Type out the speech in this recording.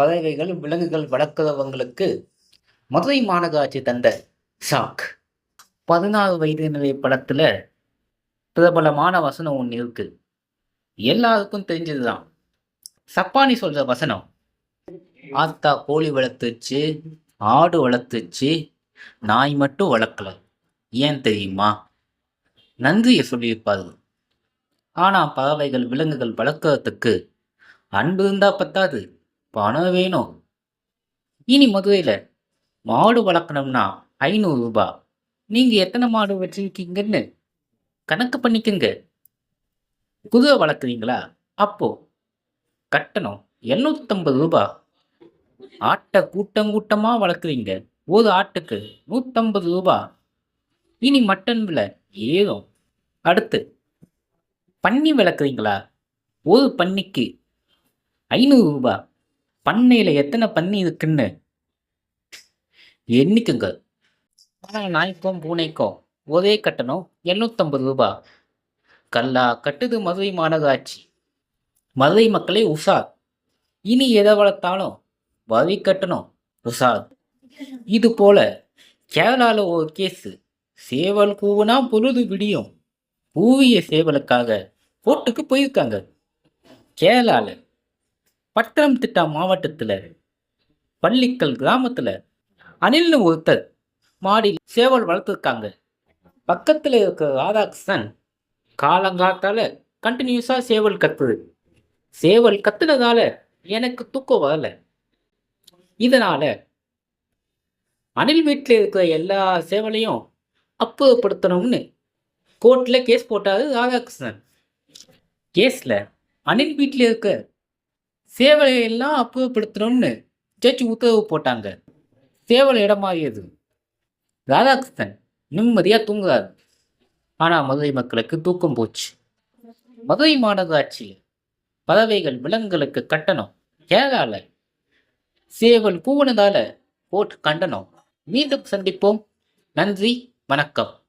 பறவைகள் விலங்குகள் வளர்க்குறவங்களுக்கு மதுரை மாநகராட்சி தந்த ஷாக். பதினாறு வயது நிலை படத்துல பிரபலமான வசனம் ஒன்று இருக்கு. எல்லாருக்கும் தெரிஞ்சதுதான். சப்பானி சொல்ற வசனம். ஆத்தா கோழி வளர்த்துச்சு ஆடு வளர்த்துச்சு நாய் மட்டும் வளர்க்கல. ஏன் தெரியுமா? நன்றியை சொல்லியிருப்பார்கள். ஆனால் பறவைகள் விலங்குகள் வளர்க்கறதுக்கு அன்பு இருந்தா பத்தாது. பணம் வேணும். இனி மதுரையில் மாடு வளர்க்கணும்னா ஐநூறு நீங்கள் எத்தனை மாடு வச்சிருக்கீங்கன்னு கணக்கு பண்ணிக்கங்க. குதிரை வளர்க்குறீங்களா? அப்போ கட்டணம் எண்ணூற்றம்பது ரூபா. ஆட்டை கூட்டம் கூட்டமாக வளர்க்குறீங்க. ஒரு ஆட்டுக்கு நூற்றம்பது ரூபா. இனி மட்டன் விலை ஏறும். அடுத்து பன்னி வளர்க்குறீங்களா ஒரு பன்னிக்கு ஐநூறு ரூபாய் பண்ணையில் எத்தனை பண்ணி இருக்குன்னு? எண்ணிக்குங்க. நாய்க்கும் பூனைக்கும் ஒரே கட்டணம் எண்ணூற்றம்பது ரூபா. கல்லா கட்டுது மதுரை மாநகராட்சி. மதுரை மக்களை உஷார். இனி எதை வளர்த்தாலும் வரி கட்டணும் உஷார். இது போல கேரளாவில் ஒரு கேஸு. சேவல் கூவுனா பொழுது விடியும். கூவிய சேவலுக்காக கோர்ட்டுக்கு போயிருக்காங்க. கேரளாவில் பட்டணம்திட்டா மாவட்டத்தில் பள்ளிக்கல் கிராமத்தில் அனில்னு ஒருத்தர் மாடியில் சேவல் வளர்த்துருக்காங்க. பக்கத்தில் இருக்கிற ராதாகிருஷ்ணன் காலங்காத்தால் கண்டினியூஸாக சேவல் கத்துது. சேவல் கத்துனதால எனக்கு தூக்கம் வரல. இதனால் அனில் வீட்டில் இருக்கிற எல்லா சேவலையும் அப்புறப்படுத்தணும்னு கோர்ட்டில் கேஸ் போட்டாரு ராதாகிருஷ்ணன். கேஸில் அனில் வீட்டில் இருக்க சேவலை எல்லாம் அப்புறப்படுத்தணும்னு ஜட்ஜ் உத்தரவு போட்டாங்க. சேவல் இடமாறியது ராதாகிருஷ்ணன் நிம்மதியாக தூங்குறாரு. ஆனால் மதுரை மக்களுக்கு தூக்கம் போச்சு. மதுரை மாநகராட்சியில் பறவைகள் விலங்குகளுக்கு கட்டணம் கேரளால சேவல் கூவனதால போட்டு கண்டனம். மீண்டும் சந்திப்போம். நன்றி வணக்கம்.